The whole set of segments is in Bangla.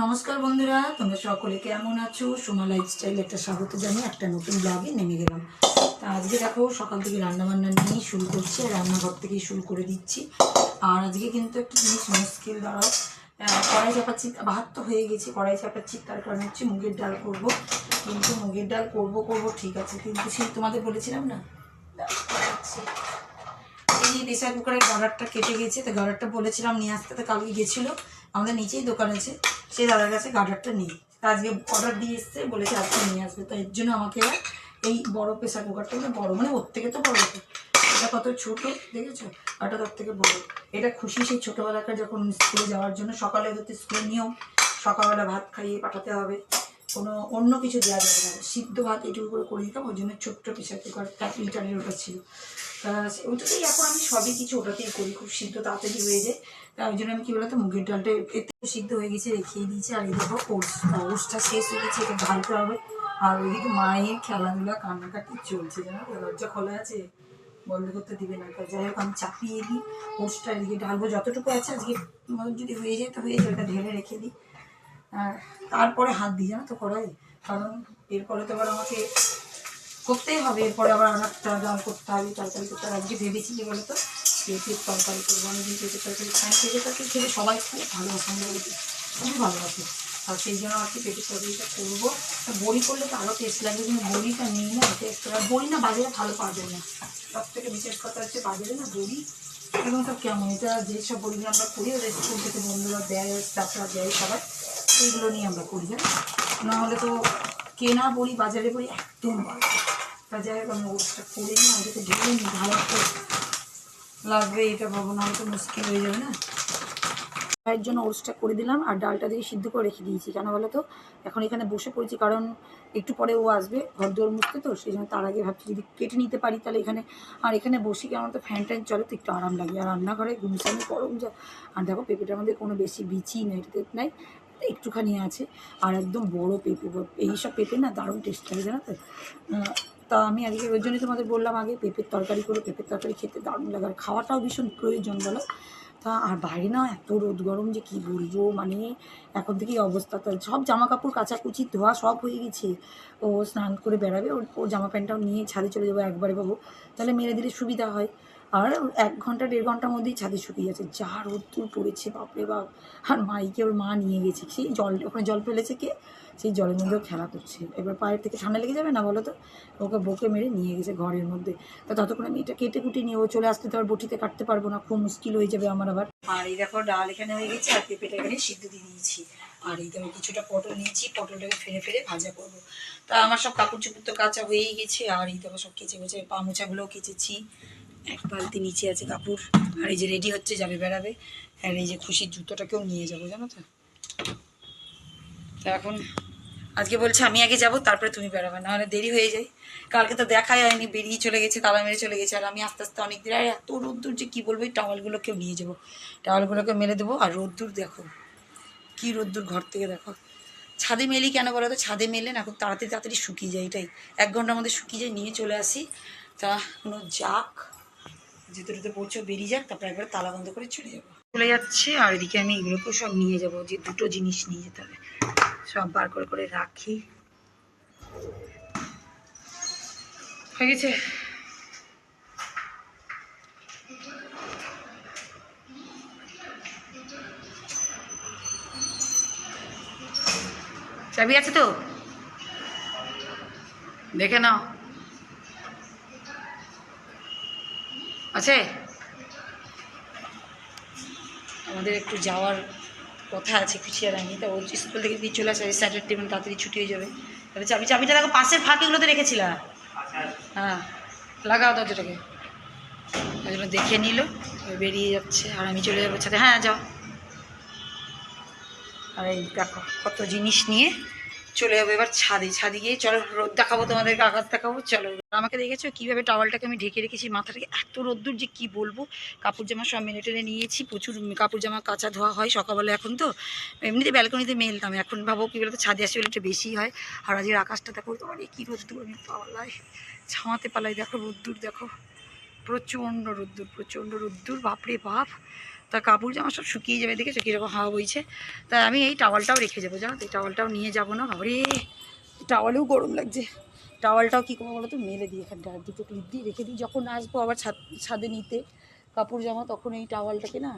নমস্কার বন্ধুরা, তোমরা সকলে কেমন আছো? সোমা লাইফস্টাইল একটা স্বাগত জানিয়ে একটা নতুন ব্লগে নেমে গেলাম। তা আজকে দেখো, সকাল থেকে রান্না বান্না নিয়েই শুরু করছি আর রান্নাঘর থেকেই শুরু করে দিচ্ছি। আর আজকে কিন্তু একটা জিনিস মুশকিল, দাঁড়াও। কড়াই চাপাচ্ছি, ভাত তো হয়ে গেছে, কড়াই চাপাচ্ছি, তার কারণ হচ্ছে মুগের ডাল করব। কিন্তু মুগের ডাল করব করব, ঠিক আছে। কিন্তু সেই তোমাদের বলেছিলাম না? এই যে প্রেসার কুকারের গার্ডারটা কেটে গেছে, তো গার্ডারটা বলেছিলাম নিয়ে আসতে, তো কালকে গেছিল। আমাদের নিচেই দোকান আছে। সেই দাদার কাছে গার্ডারটা নেই। আজকে অর্ডার দিয়ে এসছে, বলেছে আজকে নিয়ে আসবে। তো এর জন্য আমাকে এই বড় প্রেশার কুকারটা মানে বড় মানে ওর থেকে তো বড় এটা কত ছোট, দেখেছ? এটা তার থেকে বড়। এটা খুশি সেই ছোটোবেলাকার যখন স্কুলে যাওয়ার জন্য, সকালে হতে স্কুলে নিয়েও সকালবেলা ভাত খাইয়ে পাঠাতে হবে। কোনো অন্য কিছু দেওয়া যাবে না। সিদ্ধ ভাত এটুকু করে করে দিতাম, ওই জন্য ছোট্ট প্রেসার কুকার এক লিটারের ওটা ছিল। ওটাতেই এখন আমি সবই কিছু ওটাতেই করি, খুব সিদ্ধ তাড়াতাড়ি হয়ে যায়। তা ওই জন্য আমি কী বলতো, মুগের ডালটা এতে সিদ্ধ হয়ে গেছে, রেখেই দিয়েছি, আর এই দেখো ওটস, ওটসটা শেষ হয়ে গেছে, এটা ঢালতে হবে। আর ওইদিকে মায়ের খেলাধুলা, কান্নাকাটি চলছে, জানো দরজা খোলা আছে, বন্ধ করতে দিবে না। তা যাই হোক, আমি চাপিয়ে দিই, ওটসটা এদিকে ঢালবো, যতটুকু আছে আজকে যদি হয়ে যায় তো হয়ে যায়, ওটা ঢেলে রেখে দিই। তারপরে হাত দিই, জানো তো কড়াই কারণ এরপরে তো আবার আমাকে করতেই হবে, এরপরে আবার একটা ডাল করতে হবে, তরকারি করতে হবে। আজকে ভেবেছি যে বলো তো পেঁপের তরকারি করব, অনেকদিন পেঁপের তরকারি খাই পেঁপের তরকারি খেলে সবাই খুব ভালো আমাদের বাড়িতে খুবই ভালোবাসে। আর সেই জন্য আর কি পেঁপের তরকারিটা করব। বড়ি করলে তো আরও টেস্ট লাগবে কিন্তু বড়িটা নেই না টেস্ট বড়ি না বাজারে ভালো পাওয়া যায় না। সব থেকে বিশেষ কথা হচ্ছে বাজারে না বড়ি এবং সব কেমন এটা যেসব বড়িগুলো আমরা করি ওদের স্কুল থেকে বন্ধুরা দেয় স্টাফরা দেয় সবাই সেইগুলো নিয়ে আমরা করি হ্যাঁ? নাহলে তো কেনা বলি, বাজারে বলি, একদম তা যাই হোক আমি ওটা করে নিই আমাদেরকে ঢেলে নিই ভালো লাগবে, এটা ভাবো, না হলে তো মুশকিল হয়ে যাবে, না? চায়ের জন্য ওটসটা করে দিলাম আর ডালটা দিয়ে সিদ্ধ করে রেখে দিয়েছি। কেন বলো তো? এখন এখানে বসে পড়েছি কারণ একটু পরে ও আসবে ঘর দুয়ার মুছতে তো, সেই জন্য তার আগে ভাবছি যদি কেটে নিতে পারি তাহলে এখানে আর এখানে বসি কেমন তো ফ্যান ট্যান চলে তো একটু আরাম লাগে। আর রান্নাঘরে ঘুমসানি গরম যা। আর দেখো পেঁপেটার মধ্যে কোনো বেশি বিচি নেই নাই, একটুখানি আছে। আর একদম বড় পেঁপে এইসব পেঁপে না দারুণ টেস্ট লাগে জানো তো? তা আমি আজকে ওই জন্যই তোমাদের বললাম আগে পেঁপের তরকারি করে, পেঁপের তরকারি খেতে দারুণ লাগে। আর খাওয়াটাও ভীষণ প্রয়োজন বলো। তা আর বাইরে না এত রোদ গরম যে কি বলব মানে এখন থেকেই অবস্থা। তো সব জামা কাপড় কাচাকুচি, ধোয়া সব হয়ে গেছে। ও স্নান করে বেড়াবে, ওর ওর জামা প্যান্টটাও নিয়ে ছাদে চলে যাব একবারে পাবো তাহলে মেরে দিলে সুবিধা হয়। আর এক ঘণ্টা, দেড় ঘণ্টার মধ্যেই ছাদে শুকিয়ে যাচ্ছে যা রোদ্দুর পড়েছে, বাপরে বাপ। আর মাইকে ওর মা নিয়ে গেছে। সেই জল, ওখানে জল ফেলেছে কে? সেই জলের মধ্যেও খেলা করছে। এবার পায়ের থেকে ঠান্ডা লেগে যাবে না বলো তো? ওকে বকে মেরে নিয়ে গেছে ঘরের মধ্যে। তা ততক্ষণ আমি এটা কেটে কুটে নিয়ে, ও চলে আসতে তো আর বটিতে কাটতে পারব না। খুব মুশকিল হয়ে যাবে আমার আবার। আর এই দেখো, ডাল এখানে হয়ে গেছে। আর পেঁপেটা এখানে সিদ্ধ দিয়ে দিয়েছি। আর এই দেখো, কিছুটা পটল নিয়েছি। পটলটাকে ফেলে ফেলে ভাজা করব। তা আমার সব কাপড় চোপড় তো কাঁচা হয়েই গেছে। আর এই দেখো, সব কেচে গেছে পা মোছাগুলোও কেচেছি। এক বালতি নিচে আছে কাপড়, আর এই যে রেডি হচ্ছে, যাবে বেড়াবে। আর এই যে খুশির জুতোটাকেও নিয়ে যাব, জানো তো? তা এখন আজকে বলছে, আমি আগে যাব, তারপরে তুমি বেড়াবে না হলে দেরি হয়ে যায়। কালকে তো দেখাই হয়নি, বেরিয়ে চলে গেছে, তালা মেরে চলে গেছে। আর আমি আস্তে আস্তে অনেক দিন, আর এত রোদ্দুর যে কী বলব, এই টাওয়ালগুলোকেও নিয়ে যাব। টাওয়ালগুলোকে মেলে দেবো, আর রোদ্দুর দেখো, কি রোদ্দুর ঘর থেকে দেখো। ছাদে মেলি কেন বলো তো? ছাদে মেলে না, খুব তাড়াতাড়ি তাড়াতাড়ি শুকিয়ে যায়, এটাই। এক ঘণ্টার মধ্যে শুকিয়ে যায়, নিয়ে চলে আসি। তা কোনো যাক। যেতে পৌঁছে বেরিয়ে যাক, তারপর একবার তালা বন্ধ করে চলে যাব। চলে যাচ্ছে, আর এদিকে আমি এগুলোকেও সব নিয়ে যাব, যে দুটো জিনিস নিয়ে যেতে হবে। সব বার করে করে রাখি। হয়ে গেছে? চাবি আছে তো? দেখে নাও। আছে? আমাদের একটু যাওয়ার কথা আছে আমি তা ও স্কুল থেকে দিয়ে চলে আসে স্যাটারডে মানে তাড়াতাড়ি ছুটি হয়ে যাবে। তাহলে চাবি, চাবিটা দেখো, পাশের ফাঁকিগুলোতে রেখেছিলাম। হ্যাঁ লাগাও দরজাটাকে। ওই জন্য দেখে নিল বেরিয়ে যাচ্ছে, আর আমি চলে যাব সাথে। হ্যাঁ যাও। আর এই দেখো, কত জিনিস নিয়ে চলে যাব এবার ছাদে। ছাদে গিয়ে চলো, রোদ দেখাবো তোমাদেরকে, আকাশ দেখাবো, চলো। আমাকে দেখেছ? কীভাবে টাওয়ালটাকে আমি ঢেকে রেখেছি মাথাটাকে? এত রোদ্দুর যে কি বলব? কাপড় জামা সব মেনে টেনে নিয়েছি, প্রচুর কাপড় জামা কাঁচা ধোয়া হয় সকালবেলা এখন তো। এমনিতে ব্যালকনিতে মেলতাম, এখন ভাবো কী বলতো, ছাদে আসে বলে একটু বেশি হয়। আর আজকের আকাশটা দেখো তোমার কী রোদ্দুর, আমি পালাই ছামাতে পালাই, দেখো রোদ্দুর, দেখো। প্রচণ্ড রোদ্দুর প্রচণ্ড রোদ্দুর, বাপরে বাপ। তা কাপড় জামা সব শুকিয়ে যাবে, দেখেছ কীরকম হাওয়া বইছে? তাই আমি এই টাওয়ালটাও রেখে যাব, জানো তো, এই টাওয়ালটাও নিয়ে যাব না, বাবারে। টাওয়ালেও গরম লাগছে। টাওয়ালটাও কী করব বলো তো মেলে দিই এখানটা, আর দুটো ক্লিপ দিয়ে রেখে দিই, যখন আসব আবার ছাদ, ছাদে নিতে। কাপড় জামা তখন এই টাওয়ালটাকে না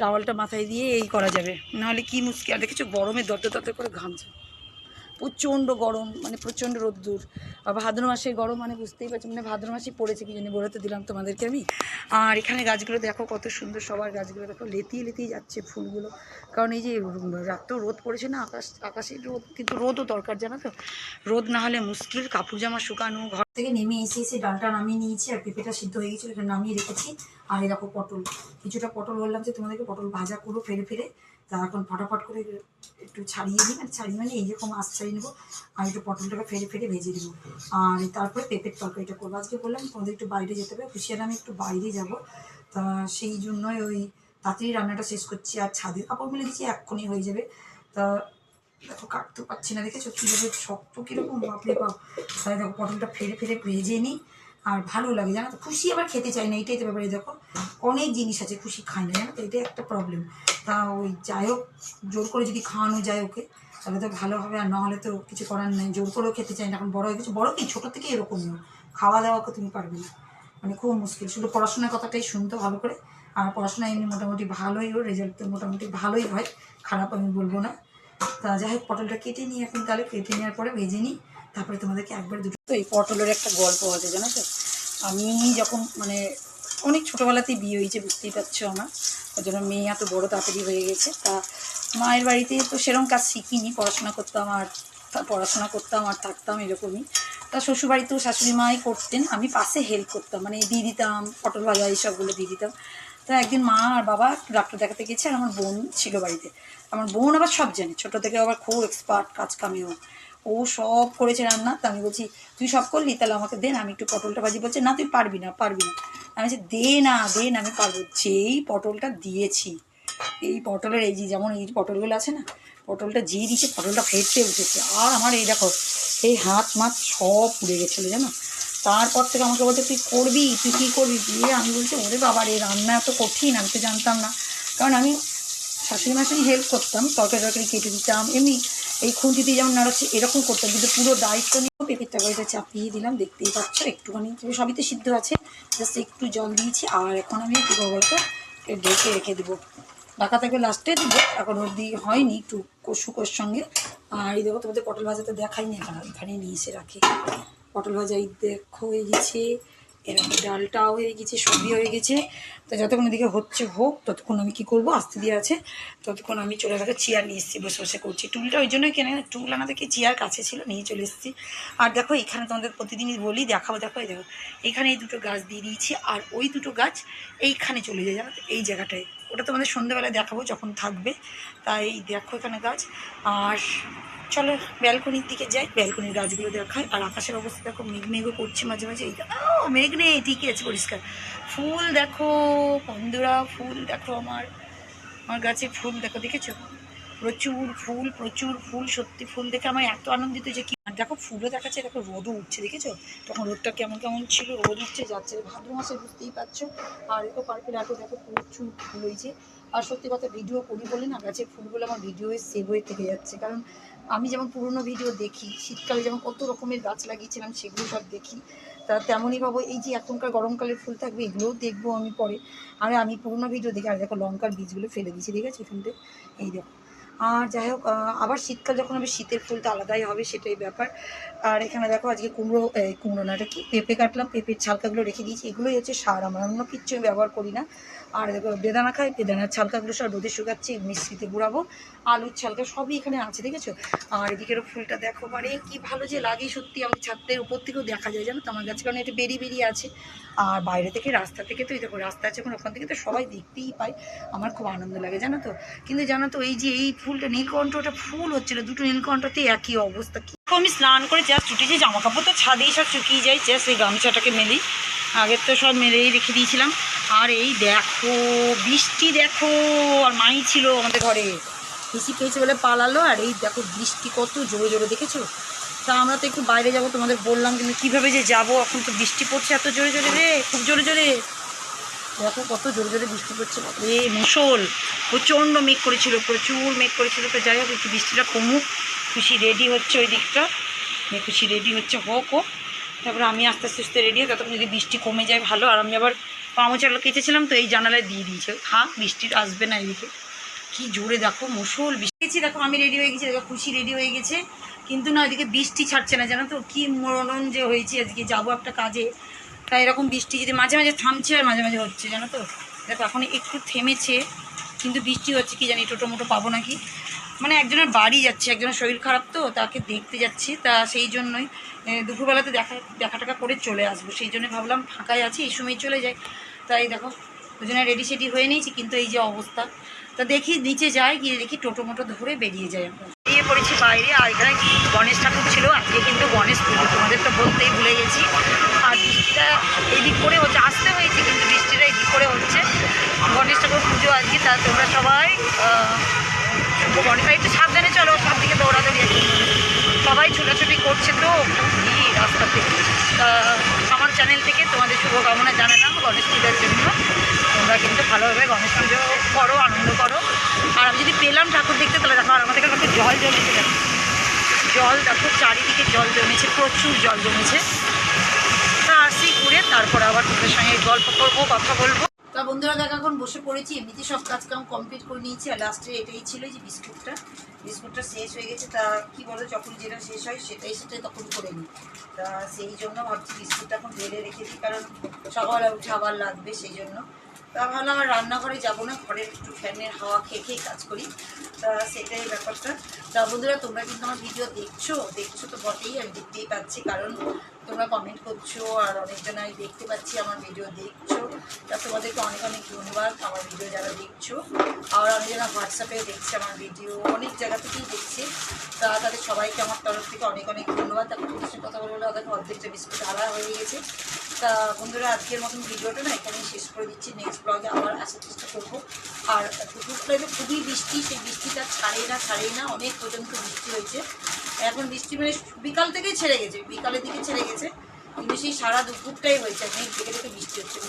টাওয়ালটা মাথায় দিয়ে এই করা যাবে, নাহলে কি মুশকিল, আর দেখেছ গরমে দরদর দরদর করে ঘামছে। প্রচণ্ড গরম মানে প্রচণ্ড রোদ্দুর। আর ভাদ্র মাসে গরম মানে বুঝতেই পারছি মানে ভাদ্র মাসেই পড়েছে কি জানি, বলে দিলাম তোমাদেরকে আমি। আর এখানে গাছগুলো দেখো কত সুন্দর, সবার গাছগুলো দেখো লেতিয়ে লেতিয়ে যাচ্ছে ফুলগুলো। কারণ এই যে রাত রোদ পড়েছে না, আকাশ, আকাশের রোদ, কিন্তু রোদও দরকার, জানো তো? রোদ না হলে মুশকিল কাপড় জামা শুকানো, ঘর থেকে নেমে এসে এসে ডালটা নামিয়ে নিয়েছি, আর পেঁপেটা সিদ্ধ হয়ে গেছিল এটা নামিয়ে রেখেছি। আর দেখো পটল, কিছুটা পটল বললাম যে তোমাদেরকে, পটল ভাজা করো ফেরে ফেরে তা এখন ফটাফট করে একটু ছাড়িয়ে নিই মানে ছাড়িয়ে মানে এইরকম আঁচ ছাড়িয়ে নেব, আর একটু পটলটাকে ফেরে ফেরে ভেজে দেবো আর তারপরে পেঁপের তরকারিটা করব। আজকে বললাম তোমাদের একটু বাইরে যেতে হবে খুশিয়ার আমি একটু বাইরে যাব। তা সেই জন্যই ওই তাড়াতাড়ি রান্নাটা শেষ করছি, আর ছাদের কাপড় মিলে দিচ্ছি এক্ষুনি হয়ে যাবে। তা দেখো কাটতে পারছি না, দেখেছ কীভাবে শক্ত কীরকম? বাপরে বাপ। তাহলে দেখো, পটলটা ফেরে ফেরে ভেজে নিই, আর ভালো লাগে, জানো তো? খুশি আবার খেতে চাই না, এটাই তো ব্যাপারে। দেখো, অনেক জিনিস আছে, খুশি খায় না, জানো তো? এটাই একটা প্রবলেম তা ওই যাই হোক, জোর করে যদি খাওয়ানো যায় ওকে, তাহলে তো ভালো হবে আর নাহলে তো কিছু করার নেই। জোর করেও খেতে চাই না, এখন বড় হয়ে গেছে। বড় কি? ছোটো থেকে এরকমই। খাওয়া দাওয়াকে তুমি পারবে না। মানে খুব মুশকিল। শুধু পড়াশোনার কথাটাই শুনতো ভালো করে। আর পড়াশোনা এমনি মোটামুটি ভালোই ওর রেজাল্ট তো মোটামুটি ভালোই হয়। খারাপ আমি বলব না। তা যাই হোক, পটলটা কেটে নিই এখন তাহলে। কেটে নেওয়ার পরে ভেজে নিই। তারপরে তোমাদেরকে একবার দুটো তো এই পটলের একটা গল্প আছে, জানো তো? আমি যখন মানে অনেক ছোটোবেলাতেই বিয়ে হয়েছে, বুঝতেই পারছ আমার। ওই জন্য মেয়ে এত বড়ো তাড়াতাড়ি হয়ে গেছে। তা মায়ের বাড়িতে তো সেরকম কাজ শিখিনি, পড়াশোনা করতাম আর পড়াশোনা করতাম আর থাকতাম এরকমই। তা শ্বশুরবাড়িতেও শাশুড়ি মাই করতেন, আমি পাশে হেল্প করতাম মানে দিয়ে দিতাম, পটল ভাজা এইসবগুলো দিয়ে দিতাম। তা একদিন মা আর বাবা ডাক্তার দেখাতে গেছে আর আমার বোন ছিল বাড়িতে। আমার বোন আবার সব জানে, ছোটো থেকে আবার খুব এক্সপার্ট কাজ কামেও ও সব করেছে রান্না, তা আমি বলছি, তুই সব করলি? তাহলে আমাকে দে না, আমি একটু পটলটা ভাজি। বলছে, না, তুই পারবি না পারবি না। আমি বলছি, দে না দে না, আমি পারব। যেই পটলটা দিয়েছি, এই পটলের এই যে যেমন এই পটলগুলো আছে না, পটলটা যে দিয়েছে, পটলটা ফেটে উঠেছে। আর আমার এই দেখো, এই হাত মাত সব পুড়ে গেছিল, জানো? তারপর থেকে আমাকে বলছে, তুই করবি? তুই কী করবি? দিয়ে আমি বলছি, ওরে বাবা এই রান্না এত কঠিন, আমি তো জানতাম না। কারণ আমি শাশুড়ি মাসুড়ি হেল্প করতাম তরকারি তরকারি কেটে দিতাম, এমনি এই খুঁটিতে যেমন নাড়াচ্ছে এরকম করতাম কিন্তু পুরো দায়িত্ব নিয়ে পেঁপের তরকারিটা চাপিয়ে দিলাম, দেখতেই পাচ্ছ একটুখানি। সবই তো সিদ্ধ আছে জাস্ট একটু জল দিয়েছি, আর এখন আমি কী করব বলতো ঢেকে রেখে দেবো। ঢাকা থেকে লাস্টে দেবো, এখন অবধি হয়নি একটু শুকোর সঙ্গে। আর এই দেখো তোমাদের পটল ভাজা তো দেখাই না এখানে নিয়ে এসে রাখি। পটল ভাজা এই দেখো হয়ে গেছে এরকম ডালটাও হয়ে গেছে সবই হয়ে গেছে। তো যতক্ষণ এদিকে হচ্ছে হোক, ততক্ষণ আমি কি করব? আস্তে দিয়ে আছে। ততক্ষণ আমি চলে গেছে চেয়ার নিয়ে এসেছি, বসে বসে করছি। টুলটা ওই জন্যই কেনে টুল আনা দেখি চেয়ার কাছে ছিল, নিয়ে চলে এসেছি। আর দেখো, এখানে তোমাদের প্রতিদিনই বলি, দেখাবো, দেখো, এই দেখো। এখানে এই দুটো গাছ দিয়ে দিয়েছি, আর ওই দুটো গাছ এইখানে চলে যায়, জানো এই জায়গাটায়। ওটা তোমাদের সন্ধ্যেবেলায় দেখাবো যখন থাকবে। তাই দেখো এখানে গাছ। আর চলো ব্যালকনির দিকে যাই। ব্যালকনির গাছগুলো দেখায় আর আকাশের অবস্থা দেখো মেঘ মেঘও করছে মাঝে মাঝে। ও মেঘ নেই, ঠিকই আছে, পরিষ্কার। ফুল দেখো, বন্ধুরা, ফুল দেখো আমার। আমার গাছে ফুল দেখো, দেখেছ? প্রচুর ফুল প্রচুর ফুল, সত্যি ফুল দেখে আমার এত আনন্দিত যে কি দেখো ফুলও দেখাচ্ছে, দেখো রোদও উঠছে, দেখেছ? তখন রোদটা কেমন কেমন ছিল, রোদ উঠছে, যাচ্ছে। ভাদ্র মাসে বুঝতেই পারছ, আর দেখো পার্কের আগে দেখো প্রচুর ফুল হয়েছে। আর সত্যি কথা, ভিডিও করি বলে না গাছের ফুলগুলো আমার ভিডিওয়ে সেভ হয়ে থেকে যাচ্ছে। কারণ আমি যেমন পুরনো ভিডিও দেখি, শীতকালে যেমন কত রকমের গাছ লাগিয়েছিলাম, সেগুলো সব দেখি। তা তেমনই ভাবো, এই যে এখনকার গরমকালের ফুল থাকবে, এগুলোও দেখব আমি পরে। আর আমি পুরনো ভিডিও দেখি, আর দেখো লঙ্কার বীজগুলো ফেলে দিয়েছি ঠিক আছে এখানতে এই দেখো। আর যাই হোক আবার শীতকাল যখন হবে, শীতের ফুল তো আলাদাই হবে, সেটাই ব্যাপার। আর এখানে দেখো আজকে কুমড়ো কুমড়ো না এটা কি, পেঁপে কাটলাম, পেঁপের ছালকাগুলো রেখে দিয়েছি। এগুলোই হচ্ছে সার, আমার অন্য কিচ্ছু ব্যবহার করি না। আর দেখো বেদানা খাই, বেদানার ছালকাগুলো সব রোদে শুকাচ্ছি মিশ্রিতে গুঁড়াবো। আলুর ছালকা সবই এখানে আছে, দেখেছ? আর এদিকেরও ফুলটা দেখো মানে কি ভালো যে লাগে সত্যি আমাদের ছাদের উপর থেকেও দেখা যায়, জানো তো? আমার গাছ কারণ এটা বেরিয়ে বেরিয়ে আছে। আর বাইরে থেকে রাস্তা থেকে তো এই দেখো, রাস্তা আছে এখন ওখান থেকে তো সবাই দেখতেই পায়। আমার খুব আনন্দ লাগে, জানো তো? কিন্তু জানো তো, এই যে এই ফুলটা, নীলকণ্ঠটা ফুল হচ্ছিল, দুটো নীলকণ্ঠতে একই অবস্থা। কি আমি স্নান করে জাস্ট উঠেছি জামা কাপড় তো ছাদেই সব শুকিয়ে যায় জাস্ট এই গামছাটাকে মেলি। আগের তো সব মেলেই রেখে দিয়েছিলাম। আর এই দেখো, বৃষ্টি দেখো, আর মাই ছিল আমাদের ঘরে। বেশি পেয়েছে বলে পালালো, আর এই দেখো বৃষ্টি কত জোরে জোরে, দেখেছ? তা আমরা তো একটু বাইরে যাব, তোমাদের বললাম কিন্তু কীভাবে যে যাব, এখন তো বৃষ্টি পড়ছে এত জোরে জোরে রে, খুব জোরে জোরে। দেখো কত জোরে জোরে বৃষ্টি পড়ছে এ মুসল, প্রচণ্ড মেঘ করেছিল, প্রচুর মেঘ করেছিল। তো যাই হোক, একটু বৃষ্টিটা কমুক। খুশি রেডি হচ্ছে ওই দিকটা। খুশি রেডি হচ্ছে, হোক ও। তারপরে আমি আস্তে আস্তে রেডি হই ততক্ষণ যদি বৃষ্টি কমে যায় ভালো, আর আমি আবার পামোচালো কেটেছিলাম তো এই জানালায় দিয়ে দিয়েছে। থাক বৃষ্টির আসবে না এদিকে কি জোরে দেখো মুসল বৃষ্টি। দেখো, আমি রেডি হয়ে গেছি, দেখো, খুশি রেডি হয়ে গেছে। কিন্তু না ওইদিকে বৃষ্টি ছাড়ছে না, জানো তো, কি মরণ যে হয়েছে আজকে, যাব একটা কাজে। তাই এরকম বৃষ্টি যদি মাঝে মাঝে থামছে আর মাঝে মাঝে হচ্ছে, জানো তো? দেখো এখন একটু থেমেছে, কিন্তু বৃষ্টি হচ্ছে, কি জানি, টোটো মোটো পাবো নাকি? মানে একজনের বাড়ি যাচ্ছি, একজনের শরীর খারাপ তো, তাকে দেখতে যাচ্ছি, তা সেই জন্যই দুপুরবেলাতে দেখা দেখা টাকা করে চলে আসব। সেই জন্য ভাবলাম ফাঁকাই আছি, এই সময় চলে যাই। তাই দেখো জন্য রেডি সেডি হয়ে নিয়েছি, কিন্তু এই যে অবস্থা, তা দেখি নিচে যাই, গিয়ে দেখি টোটো মোটো ধরে বেরিয়ে আমরা। বেরিয়ে পড়েছি বাইরে, আর এখানে গণেশ ঠাকুর ছিল, আজকে কিন্তু গণেশ পুজো, তোমাদের তো বলতেই ভুলে গেছি। আর বৃষ্টিটা এদিক করে হচ্ছে, আসতে হয়েছে, কিন্তু বৃষ্টিটা এদিক করে হচ্ছে। গণেশ ঠাকুর পুজো আজকে, তা তোমরা সবাই গণেশ একটু সাবধানে চলো, সব দিকে দৌড়াদৌড়ি আছে সবাই ছোটাছুটি করছে তো খুব ভিড় রাস্তাতে তা আমার চ্যানেল থেকে তোমাদের শুভকামনা জানালাম গণেশ পূজার জন্য। তোমরা কিন্তু ভালোভাবে গণেশ পুজো করো, আনন্দ করো। আর আমি যদি পেলাম ঠাকুর দেখতে, তাহলে দেখো আর আমাদের কত জল জমেছে, দেখো। জল দেখো, চারিদিকে জল জমেছে, প্রচুর জল জমেছে। তা আসি ঘুরে, তারপর আবার তোদের সঙ্গে গল্প করব, কথা বলব। তা বন্ধুরা দেখ, এখন বসে পড়েছি, এমনিতে সব কাজ কাম কমপ্লিট করে নিয়েছি, আর লাস্টে এটাই ছিল যে বিস্কুটটা। বিস্কুটটা শেষ হয়ে গেছে, তা কি বলো যখন যেটা শেষ হয় সেটাই সেটাই তখন করে নিই। তা সেই জন্য ভাবছি বিস্কুটটা এখন ঢেলে রেখে দিই, কারণ সকালে উঠে আবার লাগবে সেই জন্য। তা ভালো আমার রান্নাঘরে যাব না ঘরের একটু ফ্যানের হাওয়া খেয়ে খেয়ে কাজ করি। তা সেটাই ব্যাপারটা। তা বন্ধুরা, তোমরা কিন্তু আমার ভিডিও দেখছ? দেখছ তো বটেই, আমি দেখতেই পাচ্ছি, কারণ তোমরা কমেন্ট করছ আর অনেকজনাই দেখতে পাচ্ছি, আমার ভিডিও দেখছ। তা তোমাদেরকে অনেক অনেক ধন্যবাদ আমার ভিডিও যারা দেখছ। আর অনেকজনা হোয়াটসঅ্যাপে দেখছে আমার ভিডিও অনেক জায়গা থেকেই দেখছে। তা তাদের সবাইকে আমার তরফ থেকে অনেক অনেক ধন্যবাদ। তারপর তোমাদের সাথে কথা বলব ওদের অর্ধেকটা বিস্কুট আলা হয়ে গেছে। তা বন্ধুরা, আজকের মতন ভিডিওটা না এখানেই শেষ করে দিচ্ছি। নেক্সট ব্লগে আবার আসার চেষ্টা করব। আর দুপুরবেলা খুবই বৃষ্টি, সেই বৃষ্টিটা ছাড়ে না ছাড়েই না, অনেক পর্যন্ত বৃষ্টি হয়েছে। এখন বৃষ্টি মানে বিকাল থেকেই ছেড়ে গেছে, বিকালের দিকে ছেড়ে গেছে। কিন্তু সেই সারা দুপুরটাই হয়েছে এখন দিকে থেকে বৃষ্টি হচ্ছে।